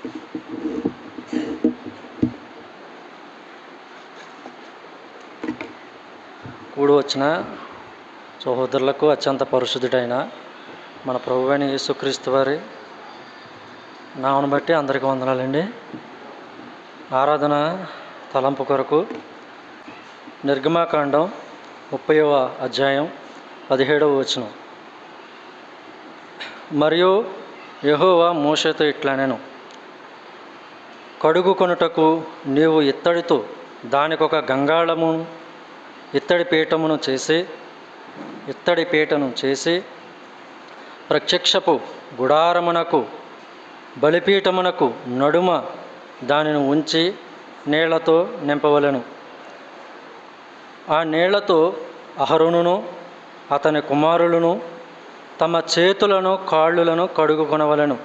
కూడి వచ్చిన సహోదరులకు అత్యంత పరిశుద్ధుడైన మన ప్రభు అయిన యేసుక్రీస్తు వారి నామను బట్టి అందరికీ వందనాలండి. ఆరాధన తలంపు కొరకు నిర్గమాకాండం ముప్పైవ అధ్యాయం పదిహేడవ వచనం. మరియు యహోవా మోషతో ఇట్లా నేను కడుగు కొనుటకు నీవు ఇత్తడితో దానికొక గంగాళము ఇత్తడి పీఠమును చేసి ఇత్తడి పీటను చేసి ప్రత్యక్షపు గుడారమునకు బలిపీఠమునకు నడుమ దానిని ఉంచి నీళ్ళతో నింపవలెను. ఆ నీళ్ళతో అహరునును అతని కుమారులను తమ చేతులను కాళ్ళులను కడుగుకొనవలను.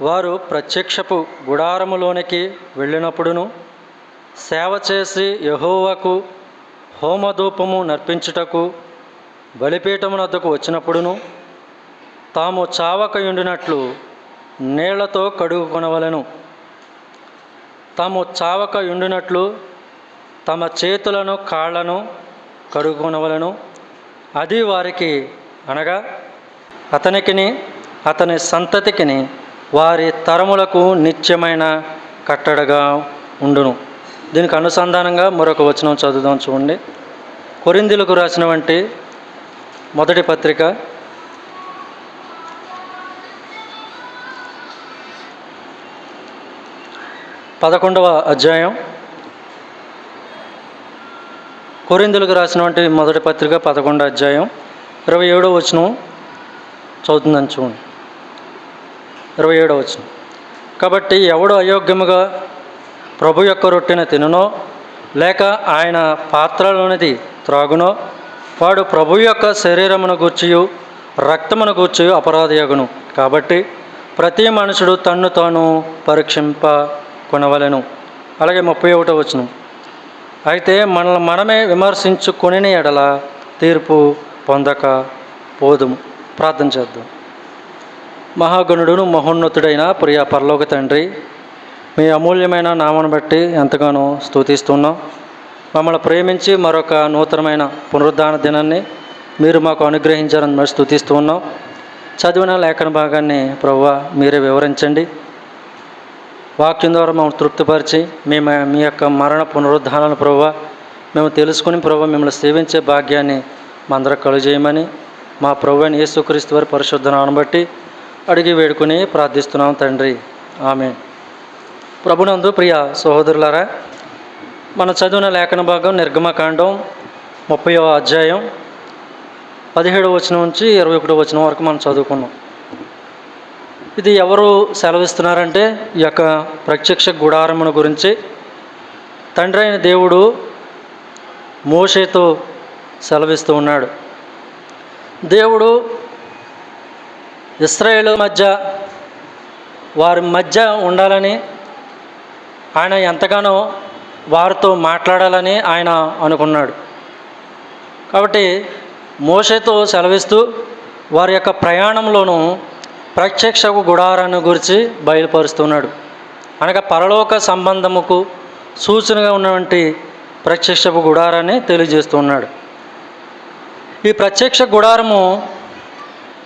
వారు ప్రత్యక్షపు గుడారములోనికి వెళ్ళినప్పుడును సేవ చేసి యహోవకు హోమధూపము నర్పించుటకు బలిపీఠమునద్దకు వచ్చినప్పుడును తాము చావకయుండినట్లు నీళ్ళతో కడుగుకొనవలను. తాము చావకయుండినట్లు తమ చేతులను కాళ్ళను కడుగుకొనవలను. అది వారికి అనగా అతనికిని అతని సంతతికిని వారి తరములకు నిత్యమైన కట్టడగా ఉండును. దీనికి అనుసంధానంగా మరొక వచనం చదువుదాం చూడండి. కొరిందులకు రాసినవంటి మొదటి పత్రిక పదకొండవ అధ్యాయం. కొరిందులకు రాసినటువంటి మొదటి పత్రిక పదకొండవ అధ్యాయం ఇరవై ఏడవ వచనం చదువుతుందని చూడండి. ఇరవై ఏడవ వచ్చిన కాబట్టి ఎవడు అయోగ్యముగా ప్రభు యొక్క రొట్టెను తిననో లేక ఆయన పాత్రలోనిది త్రాగునో వాడు ప్రభు యొక్క శరీరమును గూర్చియు రక్తమును గూర్చియు అపరాధియగును. కాబట్టి ప్రతి మనుషుడు తన్ను తాను పరీక్షింప కొనవలెను అలాగే ముప్పై ఒకటో వచనం. అయితే మనల్ని మనమే విమర్శించుకుని ఎడల తీర్పు పొందక పోదుము. ప్రార్థన చేద్దాం. మహాగణుడును మహోన్నతుడైన ప్రియ పరలోక తండ్రి మీ అమూల్యమైన నామను బట్టి ఎంతగానో స్థుతిస్తున్నాం మమ్మల్ని ప్రేమించి మరొక నూతనమైన పునరుద్ధాన దినాన్ని మీరు మాకు అనుగ్రహించారని మరి స్థుతిస్తూ ఉన్నాం చదివిన లేఖన భాగాన్ని ప్రవ్వ మీరే వివరించండి. వాక్యం ద్వారా మమ్మల్ని తృప్తిపరిచి మేము మీ యొక్క మరణ పునరుద్ధానాలను ప్రవ్వ మేము తెలుసుకుని ప్రభు మిమ్మల్ని సేవించే భాగ్యాన్ని మా అందరికి కలుజేయమని మా ప్రభు అని యేసుక్రీస్తు వారి పరిశుద్ధ బట్టి అడిగి వేడుకుని ప్రార్థిస్తున్నాం తండ్రి. ఆమె ప్రభునందు ప్రియ సహోదరులారా మన చదివిన లేఖన భాగం నిర్గమకాండం ముప్పయో అధ్యాయం పదిహేడవ వచనం నుంచి ఇరవై ఒకటో వచనం వరకు మనం చదువుకున్నాం. ఇది ఎవరు సెలవిస్తున్నారంటే ఈ యొక్క ప్రత్యక్ష గుడారమును గురించి తండ్రి అయిన దేవుడు మోషేతో సెలవిస్తూ ఉన్నాడు. దేవుడు ఇస్రాయేల్ మధ్య వారి మధ్య ఉండాలని ఆయన ఎంతగానో వారితో మాట్లాడాలని ఆయన అనుకున్నాడు. కాబట్టి మోషతో సెలవిస్తూ వారి యొక్క ప్రయాణంలోనూ ప్రత్యక్ష గుడారాన్ని గురించి బయలుపరుస్తున్నాడు. అనగా పరలోక సంబంధముకు సూచనగా ఉన్నటువంటి ప్రత్యక్షపు గుడారాన్ని తెలియజేస్తున్నాడు. ఈ ప్రత్యక్ష గుడారము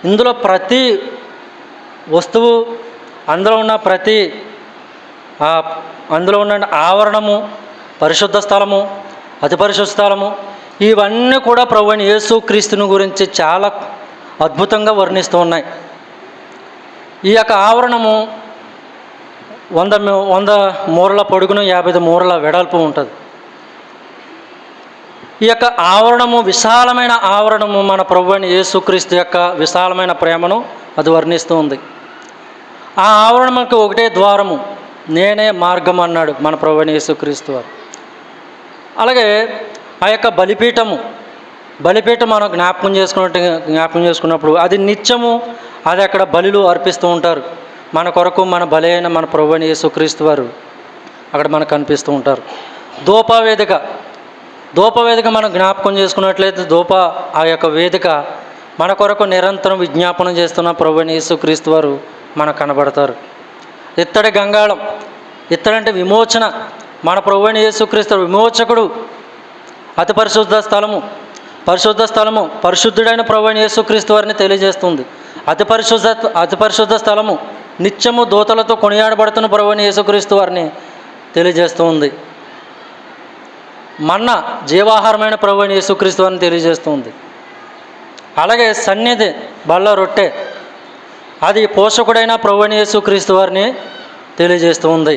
ఇందులో ప్రతి వస్తువు అందులో ఉన్న ప్రతి అందులో ఉన్న ఆవరణము పరిశుద్ధ స్థలము అతి పరిశుద్ధ స్థలము ఇవన్నీ కూడా ప్రభు అని యేసు క్రీస్తుని గురించి చాలా అద్భుతంగా వర్ణిస్తూ ఉన్నాయి. ఈ యొక్క ఆవరణము వంద వంద మూరల పొడుగును యాభై ఐదు మూరల వెడల్పు ఉంటుంది. ఈ యొక్క ఆవరణము విశాలమైన ఆవరణము మన ప్రభు అయిన యేసుక్రీస్తు యొక్క విశాలమైన ప్రేమను అది వర్ణిస్తూ ఉంది ఆ ఆవరణకు ఒకటే ద్వారము నేనే మార్గం అన్నాడు మన ప్రభు అయిన యేసుక్రీస్తు వారు. అలాగే ఆ యొక్క బలిపీఠము బలిపీఠం మనం జ్ఞాపకం చేసుకున్నట్టు జ్ఞాపకం చేసుకున్నప్పుడు అది నిత్యము అది అక్కడ బలులు అర్పిస్తూ ఉంటారు. మన కొరకు మన బలి అయిన మన ప్రభు అని యేసుక్రీస్తు వారు అక్కడ మనకు కనిపిస్తూ ఉంటారు. ధూప వేదిక మనం జ్ఞాపకం చేసుకున్నట్లయితే ధూప ఆ యొక్క వేదిక మన కొరకు నిరంతరం విజ్ఞాపనం చేస్తున్న ప్రభుని యేసుక్రీస్తు వారు మనకు కనబడతారు. ఇత్తడి గంగాళం ఇత్తడంటే విమోచన. మన ప్రభుని యేసుక్రీస్తు విమోచకుడు. అతి పరిశుద్ధ స్థలము. పరిశుద్ధ స్థలము పరిశుద్ధుడైన ప్రభుని యేసుక్రీస్తు వారిని తెలియజేస్తుంది. అతి పరిశుద్ధ అతి పరిశుద్ధ స్థలము. నిత్యము దూతలతో కొనియాడబడుతున్న ప్రభుని యేసుక్రీస్తు వారిని తెలియజేస్తూ ఉంది మన్న జీవాహారమైన ప్రభు అని యేసుక్రీస్తు వారిని తెలియజేస్తుంది. అలాగే సన్నిధి బల్ల రొట్టె అది పోషకుడైన ప్రభు అని యేసుక్రీస్తు వారిని తెలియజేస్తూ ఉంది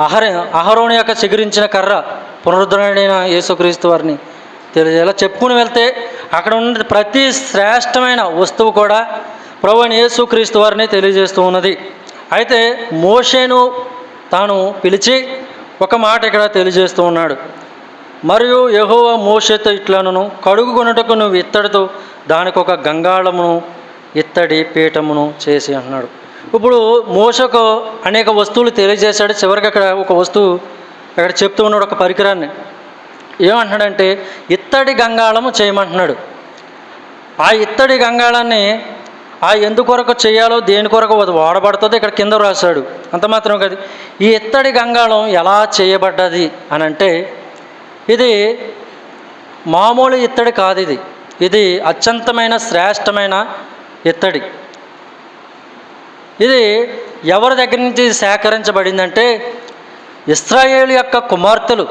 అహర అహరోని యొక్క చిగురించిన కర్ర పునరుద్ధరణైన యేసుక్రీస్తు వారిని తెలియజేలా చెప్పుకుని వెళ్తే అక్కడ ఉన్న ప్రతి శ్రేష్టమైన వస్తువు కూడా ప్రభు అని యేసుక్రీస్తు వారిని తెలియజేస్తూ ఉన్నది. అయితే మోషేను తాను పిలిచి ఒక మాట ఇక్కడ తెలియజేస్తూ ఉన్నాడు. మరియు యహోవ మోషతో ఇట్లనను కడుగుకొనుటకు నువ్వు ఇత్తడితో దానికి ఒక గంగాళమును ఇత్తడి పీఠమును చేసి అన్నాడు ఇప్పుడు మోసకు అనేక వస్తువులు తెలియజేశాడు. చివరికి అక్కడ ఒక వస్తువు అక్కడ చెప్తూ ఉన్నాడు ఒక పరికరాన్ని. ఏమంటున్నాడంటే ఇత్తడి గంగాళము చేయమంటున్నాడు. ఆ ఇత్తడి గంగాళాన్ని ఆ ఎందుకొరకు చేయాలో దేని కొరకు అది వాడబడుతుందో ఇక్కడ కింద రాశాడు. అంత మాత్రం కాదు. ఈ ఇత్తడి గంగాళం ఎలా చేయబడ్డది అని అంటే ఇది మామూలు ఇత్తడి కాదు ఇది. ఇది అత్యంతమైన శ్రేష్టమైన ఇత్తడి. ఇది ఎవరి దగ్గర నుంచి సేకరించబడిందంటే ఇస్రాయేల్ యొక్క కుమార్తెలు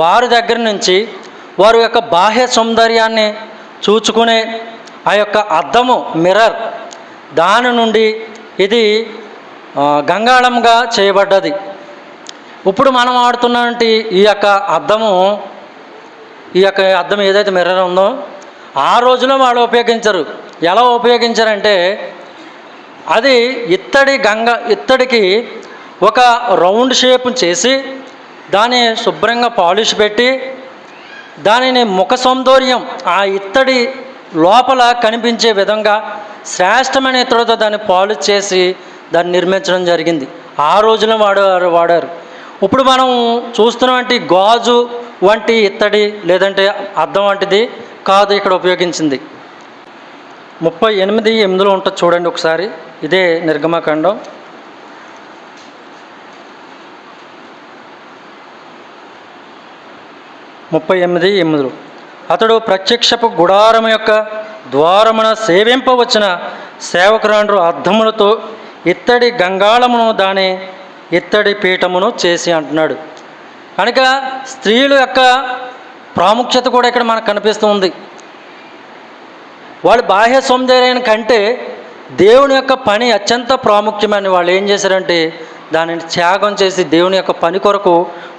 వారి దగ్గర నుంచి వారి యొక్క బాహ్య సౌందర్యాన్ని చూచుకునే ఆ యొక్క అద్దము మిర్రర్ దాని నుండి ఇది గంగాళంగా చేయబడ్డది. ఇప్పుడు మనం ఆడుతున్నటువంటి ఈ యొక్క అద్దము ఈ యొక్క అద్దం ఏదైతే మిర్రర్ ఉందో ఆ రోజులో వాళ్ళు ఉపయోగించరు. ఎలా ఉపయోగించారంటే అది ఇత్తడి గంగ ఇత్తడికి ఒక రౌండ్ షేప్ చేసి దాన్ని శుభ్రంగా పాలిష్ పెట్టి దానిని ముఖ సౌందర్యం ఆ ఇత్తడి లోపల కనిపించే విధంగా శ్రేష్టమైన ఇత్తడితో దాన్ని పాలు చేసి దాన్ని నిర్మించడం జరిగింది. ఆ రోజున వాడారు వాడారు. ఇప్పుడు మనం చూస్తున్నటువంటి గాజు వంటి ఇత్తడి లేదంటే అద్దం వంటిది కాదు ఇక్కడ ఉపయోగించింది. ముప్పై ఎనిమిది ఎనిమిదిలో ఉంటుంది చూడండి ఒకసారి. ఇదే నిర్గమకాండం ముప్పై ఎనిమిది ఎనిమిదిలో. అతడు ప్రత్యక్షపు గుడారము యొక్క ద్వారమున సేవింపవచ్చిన సేవకురాండ్రు అర్థములతో ఇత్తడి గంగాళమును దాని ఇత్తడి పీఠమును చేసి అంటున్నాడు. కనుక స్త్రీల యొక్క ప్రాముఖ్యత కూడా ఇక్కడ మనకు కనిపిస్తూ ఉంది. వాళ్ళు బాహ్య సౌందర్యం కంటే దేవుని యొక్క పని అత్యంత ప్రాముఖ్యమని వాళ్ళు ఏం చేశారంటే దానిని త్యాగం చేసి దేవుని యొక్క పని కొరకు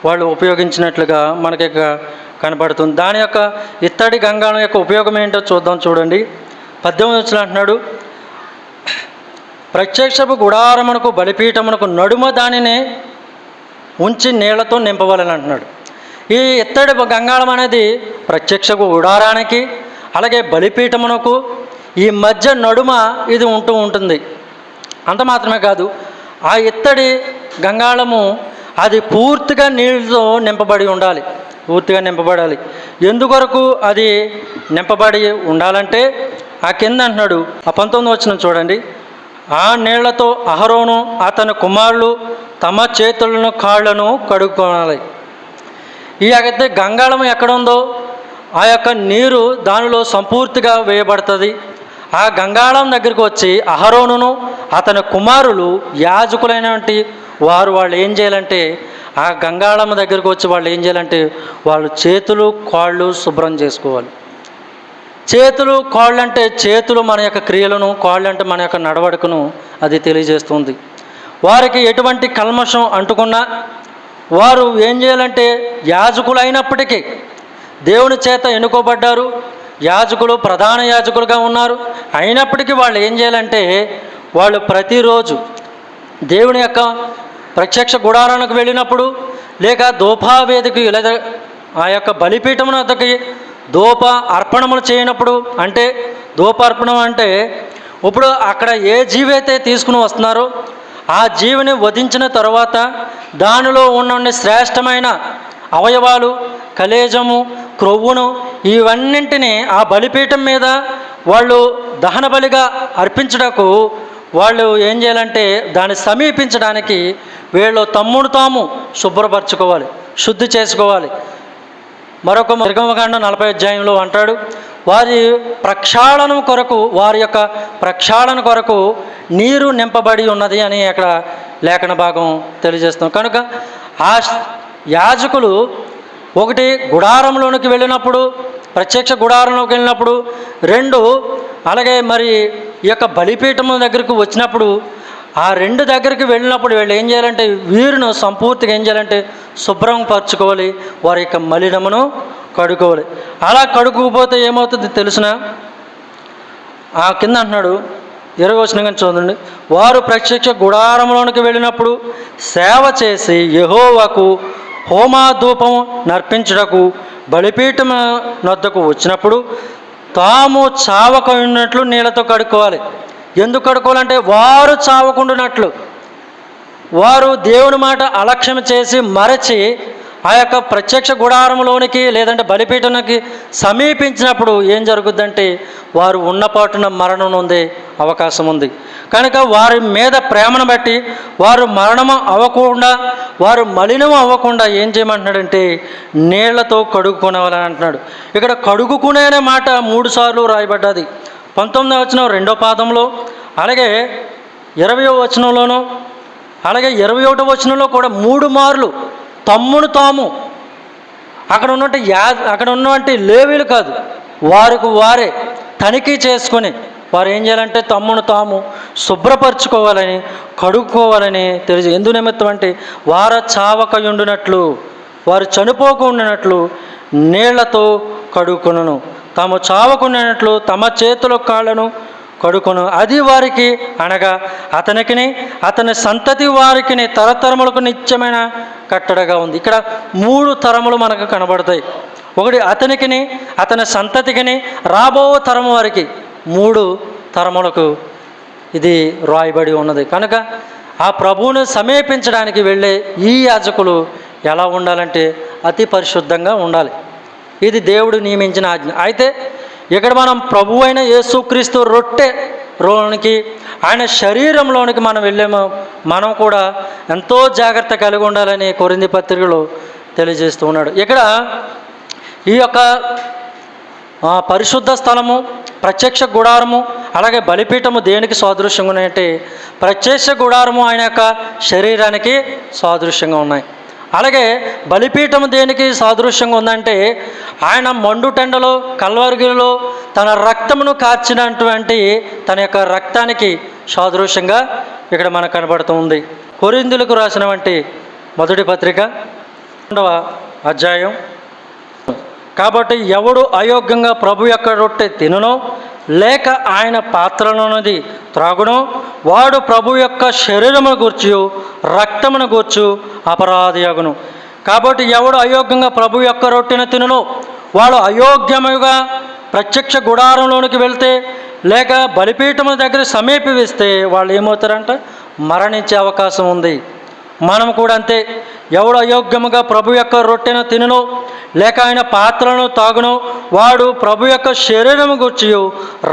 వాళ్ళు ఉపయోగించినట్లుగా మనకి కనబడుతుంది. దాని యొక్క ఇత్తడి గంగాళం యొక్క ఉపయోగం ఏంటో చూద్దాం చూడండి. పద్దెనిమిది వచ్చిన అంటున్నాడు ప్రత్యక్షపు గుడారమునకు బలిపీఠమునకు నడుమ దానిని ఉంచి నీళ్ళతో నింపవాలని అంటున్నాడు. ఈ ఇత్తడి గంగాళం అనేది ప్రత్యక్ష గుడారానికి అలాగే బలిపీఠమునకు ఈ మధ్య నడుమ ఇది ఉంటూ ఉంటుంది. అంత మాత్రమే కాదు ఆ ఇత్తడి గంగాళము అది పూర్తిగా నీళ్ళతో నింపబడి ఉండాలి. పూర్తిగా నింపబడాలి. ఎందుకొరకు అది నింపబడి ఉండాలంటే ఆ కింద అంటున్నాడు ఆ పంతొమ్మిది వచ్చిన చూడండి. ఆ నీళ్ళతో అహరోను అతని కుమారులు తమ చేతులను కాళ్ళను కడుక్కోవాలి. ఈ అయితే గంగాళం ఎక్కడ ఉందో ఆ యొక్క నీరు దానిలో సంపూర్తిగా వేయబడుతుంది. ఆ గంగాళం దగ్గరికి వచ్చి అహరోనును అతని కుమారులు యాజకులైనటువంటి వారు వాళ్ళు ఏం చేయాలంటే ఆ గంగాళమ్మ దగ్గరికి వచ్చి వాళ్ళు ఏం చేయాలంటే వాళ్ళు చేతులు కాళ్ళు శుభ్రం చేసుకోవాలి. చేతులు కాళ్ళు అంటే చేతులు మన యొక్క క్రియలను కాళ్ళు అంటే మన యొక్క నడవడికను అది తెలియజేస్తుంది. వారికి ఎటువంటి కల్మషం అంటుకున్నా వారు ఏం చేయాలంటే యాజకులు అయినప్పటికీ దేవుని చేత ఎన్నుకోబడ్డారు యాజకులు ప్రధాన యాజకులుగా ఉన్నారు. అయినప్పటికీ వాళ్ళు ఏం చేయాలంటే వాళ్ళు ప్రతిరోజు దేవుని యొక్క ప్రత్యక్ష గుడారానికి వెళ్ళినప్పుడు లేక దోపావేదికి లేదా ఆ యొక్క బలిపీఠమున వద్దకి దోప అర్పణములు చేయనప్పుడు అంటే దోపార్పణం అంటే ఇప్పుడు అక్కడ ఏ జీవి అయితే తీసుకుని వస్తున్నారో ఆ జీవిని వధించిన తర్వాత దానిలో ఉన్న శ్రేష్టమైన అవయవాలు కలేజము క్రొవ్వును ఇవన్నింటినీ ఆ బలిపీఠం మీద వాళ్ళు దహన బలిగా అర్పించడకు వాళ్ళు ఏం చేయాలంటే దాన్ని సమీపించడానికి వీళ్ళు తమ్ముడు తాము శుభ్రపరచుకోవాలి శుద్ధి చేసుకోవాలి. మరొక మృగమకాండం నలభై అధ్యాయంలో అంటాడు వారి ప్రక్షాళన కొరకు వారి యొక్క ప్రక్షాళన కొరకు నీరు నింపబడి ఉన్నది అని అక్కడ లేఖన భాగం తెలియజేస్తాం కనుక ఆ యాజకులు ఒకటి గుడారంలోనికి వెళ్ళినప్పుడు ప్రత్యక్ష గుడారంలోకి వెళ్ళినప్పుడు రెండు అలాగే మరి ఈ యొక్క బలిపీఠం దగ్గరకు వచ్చినప్పుడు ఆ రెండు దగ్గరికి వెళ్ళినప్పుడు వీళ్ళు ఏం చేయాలంటే వీరును సంపూర్తిగా ఏం చేయాలంటే శుభ్రం పరచుకోవాలి వారి యొక్క మలినమును కడుక్కోవాలి. అలా కడుక్కుపోతే ఏమవుతుంది తెలిసిన? ఆ కింద అంటున్నాడు ఇరవై వచ్చిన కానీ చూడండి. వారు ప్రత్యక్ష గుడారంలోనికి వెళ్ళినప్పుడు సేవ చేసి యహోవాకు హోమాధూపం నర్పించుటకు బలిపీఠం నొద్దకు వచ్చినప్పుడు తాము చావక ఉన్నట్లు నీళ్ళతో కడుక్కోవాలి. ఎందుకు కడుక్కోవాలంటే వారు చావకుండునట్లు. వారు దేవుని మాట అలక్ష్యం చేసి మరచి ఆ యొక్క ప్రత్యక్ష గుడారంలోనికి లేదంటే బలిపీఠానికి సమీపించినప్పుడు ఏం జరుగుద్దంటే వారు ఉన్నపాటున మరణం ఉంది అవకాశం ఉంది. కనుక వారి మీద ప్రేమను బట్టి వారు మరణము అవ్వకుండా వారు మలినం అవ్వకుండా ఏం చేయమంటున్నాడంటే నీళ్ళతో కడుక్కునేవాలని అంటున్నాడు. ఇక్కడ కడుగుకునే మాట మూడుసార్లు రాయబడ్డది. పంతొమ్మిదవ వచనం రెండో పాదంలో అలాగే ఇరవయో వచనంలోనూ అలాగే ఇరవై ఒకటో వచనంలో కూడా మూడు మార్లు తమ్ముడు తాము. అక్కడ ఉన్నట్టు యా అక్కడ ఉన్నటువంటి లేవీలు కాదు వారికి వారే తనిఖీ చేసుకొని వారు ఏం చేయాలంటే తమ్మును తాము శుభ్రపరచుకోవాలని కడుక్కోవాలని తెలిసి ఎందు నిమిత్తం అంటే వార చావకయుండునట్లు వారు చనిపోకుండానట్లు నీళ్ళతో కడుక్కును తాము చావకుండానట్లు తమ చేతుల కాళ్ళను కడుకొను. అది వారికి అనగా అతనికిని అతని సంతతి వారికిని తరతరములకు నిత్యమైన కట్టడగా ఉంది. ఇక్కడ మూడు తరములు మనకు కనబడతాయి. ఒకటి అతనికిని అతని సంతతికిని రాబో తరము వారికి మూడు తరములకు ఇది రాయబడి ఉన్నది. కనుక ఆ ప్రభువును సమీపించడానికి వెళ్ళే ఈ యాజకులు ఎలా ఉండాలంటే అతి పరిశుద్ధంగా ఉండాలి. ఇది దేవుడు నియమించిన ఆజ్ఞ. అయితే ఇక్కడ మనం ప్రభు అయిన యేసుక్రీస్తు రొట్టె రోనికి ఆయన శరీరంలోనికి మనం వెళ్ళాము. మనం కూడా ఎంతో జాగ్రత్త కలిగి ఉండాలని కొరింది పత్రికలో తెలియజేస్తూ ఉన్నాడు. ఇక్కడ ఈ యొక్క పరిశుద్ధ స్థలము ప్రత్యక్ష గుడారము అలాగే బలిపీఠము దేనికి సాదృశ్యంగా ఉన్నాయంటే ప్రత్యక్ష గుడారము ఆయన యొక్క శరీరానికి సాదృశ్యంగా ఉన్నాయి. అలాగే బలిపీఠం దేనికి సాదృశ్యంగా ఉందంటే ఆయన మండుటెండలో కల్వరిగిలో తన రక్తమును కార్చినటువంటి తన యొక్క రక్తానికి సాదృశ్యంగా ఇక్కడ మనకు కనబడుతుంది కొరిందులకు రాసినటువంటి మొదటి పత్రిక రెండవ అధ్యాయం. కాబట్టి ఎవడు అయోగ్యంగా ప్రభు యొక్క రొట్టె తినునో లేక ఆయన పాత్రలోనది త్రాగునో. వాడు ప్రభు యొక్క శరీరమును గూర్చు రక్తమును గూర్చు అపరాధియగును. కాబట్టి ఎవడు అయోగ్యంగా ప్రభు యొక్క రొట్టెను తినను వాడు అయోగ్యముగా ప్రత్యక్ష గుడారంలోనికి వెళ్తే లేక బలిపీఠము దగ్గర సమీపిస్తే వాళ్ళు ఏమవుతారంట? మరణించే అవకాశం ఉంది. మనం కూడా అంతే. ఎవడు అయోగ్యముగా ప్రభు యొక్క రొట్టెను తినను లేక ఆయన పాత్రలను తాగును వాడు ప్రభు యొక్క శరీరము గూర్చి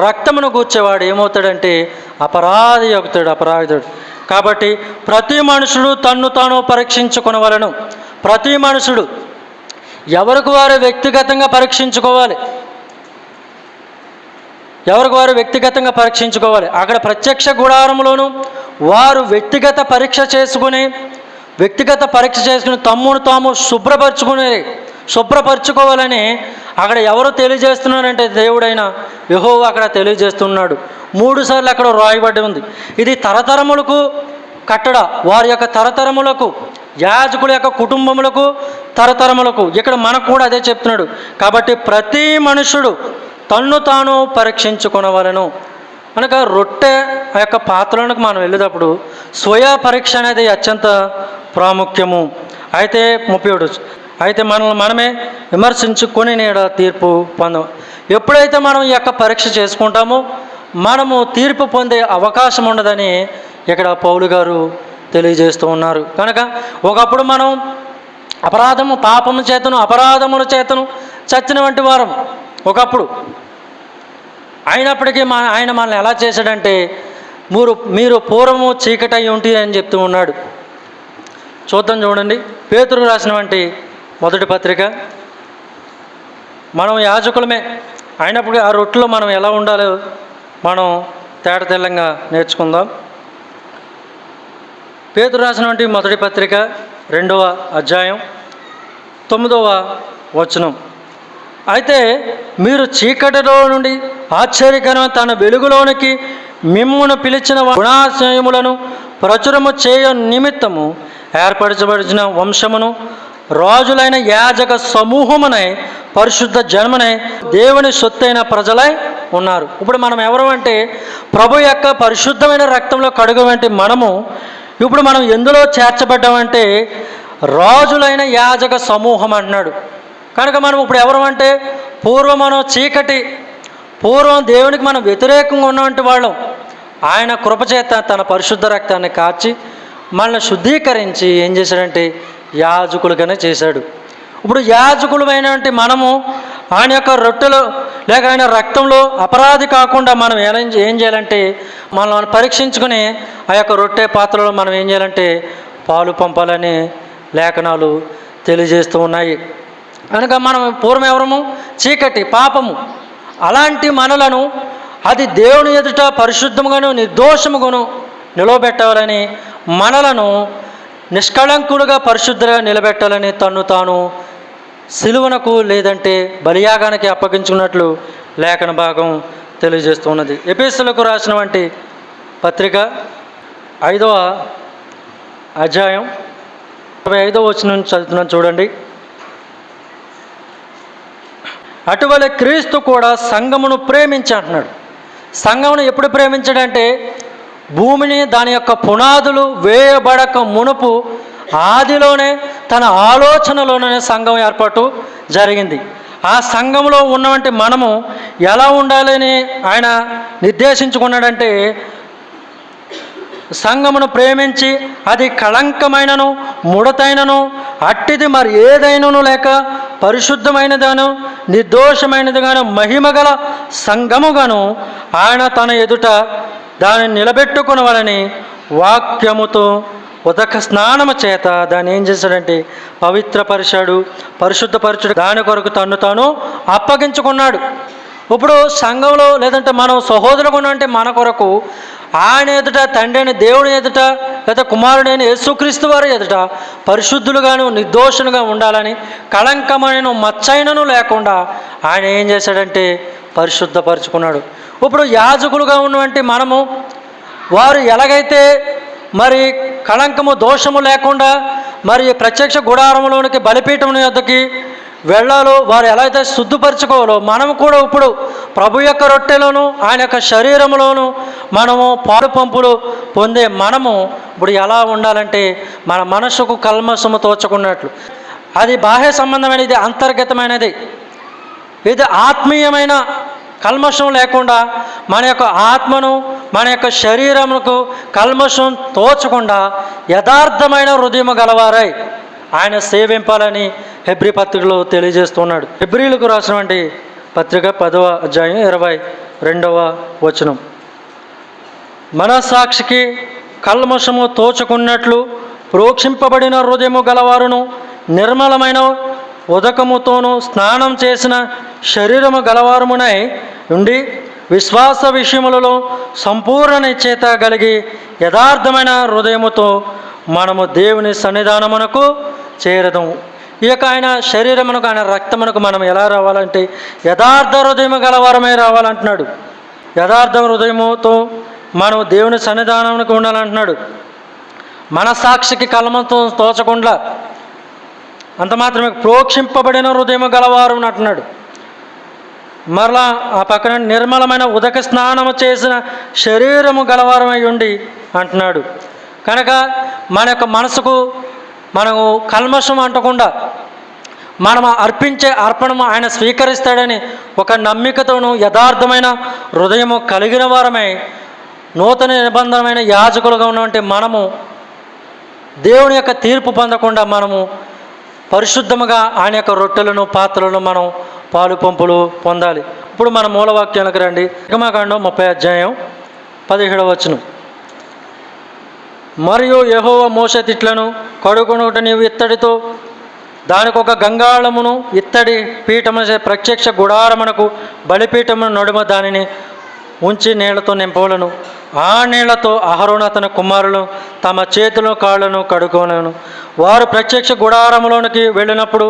రక్తమును గూర్చేవాడు ఏమవుతాడంటే అపరాధి అవుతాడు అపరాధుడు కాబట్టి ప్రతి మనుషుడు తన్ను తాను పరీక్షించుకునవలను. ప్రతి మనుషుడు ఎవరికి వారు వ్యక్తిగతంగా పరీక్షించుకోవాలి? ఎవరికి వారు వ్యక్తిగతంగా పరీక్షించుకోవాలి? అక్కడ ప్రత్యక్ష గుడారంలోను వారు వ్యక్తిగత పరీక్ష చేసుకుని వ్యక్తిగత పరీక్ష చేసుకుని తమ్మును తాము శుభ్రపరచుకుని శుభ్రపరచుకోవాలని అక్కడ ఎవరు తెలియజేస్తున్నారంటే దేవుడైన యహో అక్కడ తెలియజేస్తున్నాడు. మూడు సార్లు అక్కడ రాయబడి ఉంది. ఇది తరతరములకు కట్టడ వారి యొక్క తరతరములకు యాజకుల యొక్క కుటుంబములకు తరతరములకు. ఇక్కడ మనకు కూడా అదే చెప్తున్నాడు. కాబట్టి ప్రతి మనుషుడు తన్ను తాను పరీక్షించుకొనవలను. అనగా రొట్టె ఆ యొక్క పాత్రలకు మనం వెళ్ళేటప్పుడు స్వయ పరీక్ష అనేది అత్యంత ప్రాముఖ్యము. అయితే ముప్పై అయితే మనల్ని మనమే విమర్శించుకొని నేడ తీర్పు పొందాం. ఎప్పుడైతే మనం ఈ యొక్క పరీక్ష చేసుకుంటామో మనము తీర్పు పొందే అవకాశం ఉండదని ఇక్కడ పౌలు గారు తెలియజేస్తూ ఉన్నారు. కనుక ఒకప్పుడు మనం అపరాధము పాపము చేతను అపరాధముల చేతను చచ్చిన వంటి వారం ఒకప్పుడు అయినప్పటికీ మన ఆయన మనల్ని ఎలా చేశాడంటే మీరు మీరు పూర్వము చీకటి అయి ఉంటి అని చెప్తూ ఉన్నాడు. చూద్దాం చూడండి. పేతురు రాసినటువంటి మొదటి పత్రిక. మనం యాజకులమే. అయినప్పుడు ఆ రొట్టెలో మనం ఎలా ఉండాలో మనం తేట తెల్లంగా నేర్చుకుందాం. పేతురు రాసినటువంటి మొదటి పత్రిక రెండవ అధ్యాయం తొమ్మిదవ వచనం. అయితే మీరు చీకటిలో నుండి ఆశ్చర్యకరమైన తన వెలుగులోనికి మిమ్మును పిలిచిన గుణాశయములను ప్రచురము చేయ నిమిత్తము ఏర్పరచబడిన వంశమును రాజులైన యాజక సమూహమునై పరిశుద్ధ జన్మనై దేవుని సొత్తైన ప్రజలై ఉన్నారు. ఇప్పుడు మనం ఎవరు అంటే ప్రభు యొక్క పరిశుద్ధమైన రక్తంలో కడుగు వంటి మనము ఇప్పుడు మనం ఎందులో చేర్చబడ్డామంటే రాజులైన యాజక సమూహం అంటున్నాడు. కనుక మనం ఇప్పుడు ఎవరు అంటే పూర్వం మనం చీకటి పూర్వం దేవునికి మనం వ్యతిరేకంగా ఉన్నటువంటి వాళ్ళం. ఆయన కృపచేత తన పరిశుద్ధ రక్తాన్ని కాచి మనల్ని శుద్ధీకరించి ఏం చేశాడంటే యాజకులుగానే చేశాడు. ఇప్పుడు యాజకులమైనటువంటి మనము ఆయన యొక్క రొట్టెలో లేక ఆయన రక్తంలో అపరాధి కాకుండా మనం ఎలా ఏం చేయాలంటే మనం పరీక్షించుకుని ఆ యొక్క రొట్టె పాత్రలో మనం ఏం చేయాలంటే పాలు పంపాలని లేఖనాలు తెలియజేస్తూ ఉన్నాయి. కనుక మనం పూర్వం ఎవరము చీకటి పాపము. అలాంటి మనలను అది దేవుని ఎదుట పరిశుద్ధముగాను నిర్దోషముగాను నిలవబెట్టాలని మనలను నిష్కళంకుడుగా పరిశుద్ధంగా నిలబెట్టాలని తను తాను సిలువనకు లేదంటే బలియాగానికి అప్పగించుకున్నట్లు లేఖన భాగం తెలియజేస్తున్నది. ఎపిస్తులకు రాసిన వంటి పత్రిక ఐదవ అధ్యాయం ఇరవై ఐదవ వచ్చిన చదువుతున్నాను చూడండి. అటువలే క్రీస్తు కూడా సంఘమును ప్రేమించి అంటున్నాడు. సంఘమును ఎప్పుడు ప్రేమించాడంటే భూమిని దాని యొక్క పునాదులు వేయబడక మునుపు ఆదిలోనే తన ఆలోచనలోనే సంఘం ఏర్పాటు జరిగింది. ఆ సంఘంలో ఉన్నవంటి మనము ఎలా ఉండాలని ఆయన నిర్దేశించుకున్నాడంటే సంఘమును ప్రేమించి అది కళంకమైనను ముడతైనను అట్టిది మరి ఏదైనను లేక పరిశుద్ధమైనదాను నిర్దోషమైనదిగాను మహిమగల సంఘముగాను ఆయన తన ఎదుట దానిని నిలబెట్టుకునవలని వాక్యముతో ఉదక స్నానము చేత దాన్ని ఏం చేశాడంటే పవిత్రపరిచాడు పరిశుద్ధపరచుడు. దాని కొరకు తన్ను తాను అప్పగించుకున్నాడు. ఇప్పుడు సంఘంలో లేదంటే మనం సహోదరులు ఉన్నంటే మన కొరకు ఆయన ఎదుట తండ్రి అయిన దేవుని ఎదుట లేదా కుమారుడైన యేసుక్రీస్తు వారి ఎదుట పరిశుద్ధులుగాను నిర్దోషులుగా ఉండాలని కళంకమైన మచ్చైనను లేకుండా ఆయన ఏం చేశాడంటే పరిశుద్ధపరుచుకున్నాడు. ఇప్పుడు యాజకులుగా ఉన్నటువంటి మనము వారు ఎలాగైతే మరి కళంకము దోషము లేకుండా మరి ప్రత్యక్ష గుడారంలోనికి బలిపీఠం యొద్దకి వెళ్ళాలో వారు ఎలా అయితే శుద్ధపరచుకోవాలో మనం కూడా ఇప్పుడు ప్రభు యొక్క రొట్టెలోను ఆయన యొక్క శరీరంలోను మనము పాలు పంపులు పొందే మనము ఇప్పుడు ఎలా ఉండాలంటే మన మనసుకు కల్మసము తోచకున్నట్లు. అది బాహ్య సంబంధమైనది అంతర్గతమైనది. ఇది ఆత్మీయమైన కల్మషం లేకుండా మన యొక్క ఆత్మను మన యొక్క శరీరముకు కల్మషం తోచకుండా యథార్థమైన హృదయము గలవారై ఆయన సేవింపాలని హెబ్రి పత్రికలో తెలియజేస్తున్నాడు. హెబ్రిలకు రాసినటువంటి పత్రిక పదవ అధ్యాయం ఇరవై రెండవ వచనం. మనస్సాక్షికి కల్మషము తోచుకున్నట్లు ప్రోక్షింపబడిన హృదయము గలవారును నిర్మలమైన ఉదకముతోనూ స్నానం చేసిన శరీరము గలవారమునై ఉండి విశ్వాస విషయములలో సంపూర్ణ నిశ్చేత కలిగి యథార్థమైన హృదయముతో మనము దేవుని సన్నిధానమునకు చేరదము. ఈ యొక్క ఆయన శరీరమునకు ఆయన రక్తమునకు మనం ఎలా రావాలంటే యథార్థ హృదయము గలవారమై రావాలంటున్నాడు. యథార్థ హృదయముతో మనం దేవుని సన్నిధానంకు ఉండాలంటున్నాడు. మనసాక్షికి కలమతో తోచకుండా అంత మాత్రమే ప్రోక్షింపబడిన హృదయం గలవారు అని అంటున్నాడు. మరలా ఆ పక్కన నిర్మలమైన ఉదక స్నానము చేసిన శరీరము గలవారమై ఉండి అంటున్నాడు. కనుక మన యొక్క మనసుకు మనము కల్మషం అంటకుండా మనం అర్పించే అర్పణము ఆయన స్వీకరిస్తాడని ఒక నమ్మికతోను యథార్థమైన హృదయము కలిగిన వారమై నూతన నిబంధనమైన యాజకులుగా ఉన్నటువంటి మనము దేవుని యొక్క తీర్పు పొందకుండా మనము పరిశుద్ధముగా ఆయన యొక్క రొట్టెలను పాత్రలను మనం పాలు పంపులు పొందాలి. ఇప్పుడు మన మూలవాక్యాలకు రండి. హిమకాండం ముప్పై అధ్యాయం పదిహేడవ వచనం. మరియు యహోవ మోస తిట్లను కడుకొనుట నీవు ఇత్తడితో దానికి ఒక గంగాళమును ఇత్తడి పీఠము ప్రత్యక్ష గుడారమునకు బలిపీఠమును నడుమ దానిని ఉంచి నీళ్ళతో నింపవలను. ఆ నీళ్ళతో అహరోను తన కుమారులు తమ చేతులను కాళ్ళను కడుకోలను వారు ప్రత్యక్ష గుడారంలోనికి వెళ్ళినప్పుడు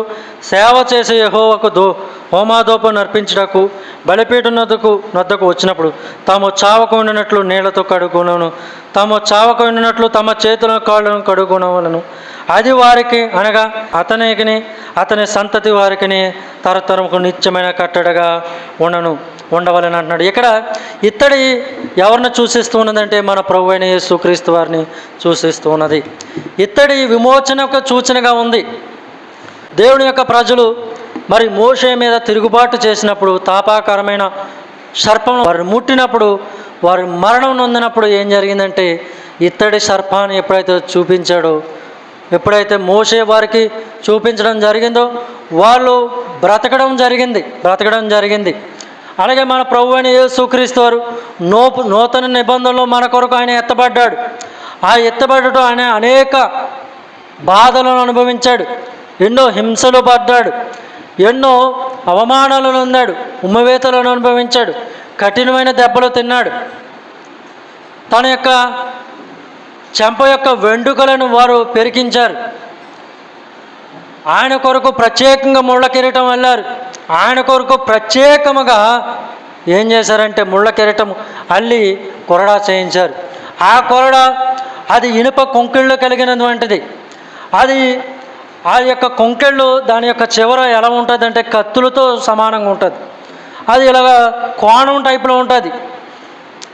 సేవ చేసే యహోవకు దో హోమాదోపం నర్పించుటకు బలిపీఠం నద్దకు నద్దకు వచ్చినప్పుడు తాము చావకుండినట్లు నీళ్ళతో కడుగునను తాము చావకు ఉండినట్లు తమ చేతులను కాళ్ళను కడుగునవలను. అది వారికి అనగా అతనికిని అతని సంతతి వారికిని తరతరముకు నిత్యమైన కట్టడగా ఉండను ఉండవలని అంటున్నాడు. ఇక్కడ ఇత్తడి ఎవరిని సూచిస్తూ ఉన్నదంటే మన ప్రభు అయిన యేసుక్రీస్తు వారిని సూచిస్తూ ఉన్నది. ఇత్తడి విమోచనకు సూచనగా ఉంది. దేవుని యొక్క ప్రజలు మరి మోషే మీద తిరుగుబాటు చేసినప్పుడు తాపాకరమైన సర్పం వారు ముట్టినప్పుడు వారు మరణం నొందినప్పుడు ఏం జరిగిందంటే ఇత్తడి సర్పాన్ని ఎప్పుడైతే చూపించాడో ఎప్పుడైతే మోసే వారికి చూపించడం జరిగిందో వాళ్ళు బ్రతకడం జరిగింది బ్రతకడం జరిగింది. అలాగే మన ప్రభు అయిన యేసుక్రీస్తు వారు నోపు నూతన నిబంధనలో మన కొరకు ఆయన ఎత్తబడ్డాడు. ఆ ఎత్తబడటం ఆయన అనేక బాధలను అనుభవించాడు. ఎన్నో హింసలు పడ్డాడు. ఎన్నో అవమానాలను పొందాడు ఉమ్మవేతలను అనుభవించాడు. కఠినమైన దెబ్బలు తిన్నాడు. తన యొక్క చెంప యొక్క వెండుకలను వారు పెరికించారు ఆయన కొరకు ప్రత్యేకంగా ముళ్ళ కిరీటం వెళ్ళారు ఆయన కొరకు ప్రత్యేకముగా ఏం చేశారంటే ముళ్ళ కిరీటం అల్లి కొరడా చేయించారు. ఆ కొరడా అది ఇనుప కొంకిళ్ళు కలిగినటువంటిది. అది ఆ యొక్క కొంకెళ్ళు దాని యొక్క చివర ఎలా ఉంటుంది అంటే కత్తులతో సమానంగా ఉంటుంది. అది ఇలాగ కోణం టైప్లో ఉంటుంది.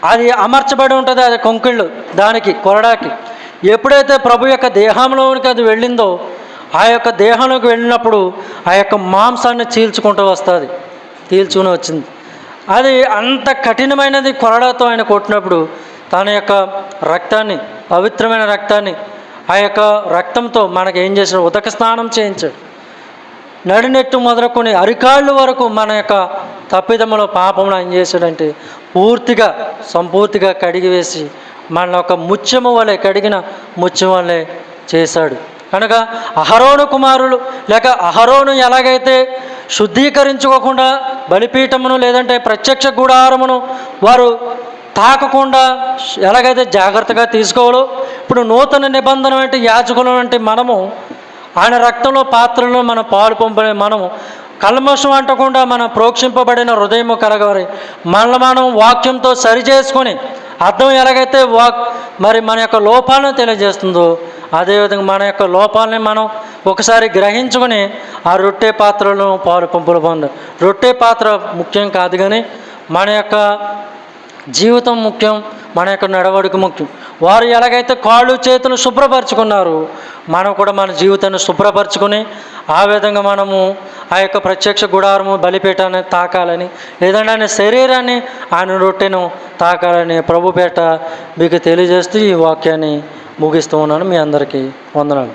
అది అమర్చబడి ఉంటుంది అది కొంకిళ్ళు దానికి కొరడాకి. ఎప్పుడైతే ప్రభు యొక్క దేహంలోనికి అది వెళ్ళిందో ఆ యొక్క దేహంలోకి వెళ్ళినప్పుడు ఆ యొక్క మాంసాన్ని చీల్చుకుంటూ వస్తుంది చీల్చుకుని వచ్చింది. అది అంత కఠినమైనది కొరడాతో ఆయన కొట్టినప్పుడు తన యొక్క రక్తాన్ని పవిత్రమైన రక్తాన్ని ఆ యొక్క రక్తంతో మనకి ఏం చేశాడు? ఉదక స్నానం చేయించాడు. నడినెట్టు మొదలుకొని అరికాళ్ళు వరకు మన యొక్క తప్పిదములో పాపములు ఏం చేశాడంటే పూర్తిగా సంపూర్తిగా కడిగి వేసి మన ఒక ముత్యము వలె కడిగిన ముత్యం వలె చేశాడు. కనుక అహరోను కుమారులు లేక అహరోను ఎలాగైతే శుద్ధీకరించుకోకుండా బలిపీఠమును లేదంటే ప్రత్యక్ష గుడారమును వారు తాకకుండా ఎలాగైతే జాగ్రత్తగా తీసుకోవాలో ఇప్పుడు నూతన నిబంధన అంటే యాజకులు అంటే మనము ఆయన రక్తంలో పాత్రలో మనం పాలు పంపని మనము కల్మషం అంటకుండా మనం ప్రోక్షింపబడిన హృదయము కలగవరి మనల్ని మనం వాక్యంతో సరి చేసుకొని అర్థం ఎలాగైతే వాక్ మరి మన యొక్క లోపాలను తెలియజేస్తుందో అదేవిధంగా మన యొక్క లోపాలని మనం ఒకసారి గ్రహించుకొని ఆ రొట్టె పాత్రలను పాలు పంపులు పొందాం. రొట్టె పాత్ర ముఖ్యం కాదు కానీ మన యొక్క జీవితం ముఖ్యం మన యొక్క నడవడిక ముఖ్యం. వారు ఎలాగైతే కాళ్ళు చేతులు శుభ్రపరచుకున్నారు మనం కూడా మన జీవితాన్ని శుభ్రపరచుకొని ఆ విధంగా మనము ఆ యొక్క ప్రత్యక్ష గుడారము బలిపేటని తాకాలని లేదంటే ఆయన శరీరాన్ని ఆయన రొట్టెను తాకాలని ప్రభుపేట మీకు తెలియజేస్తూ ఈ వాక్యాన్ని ముగిస్తూ ఉన్నాను. మీ అందరికీ వందనాలు.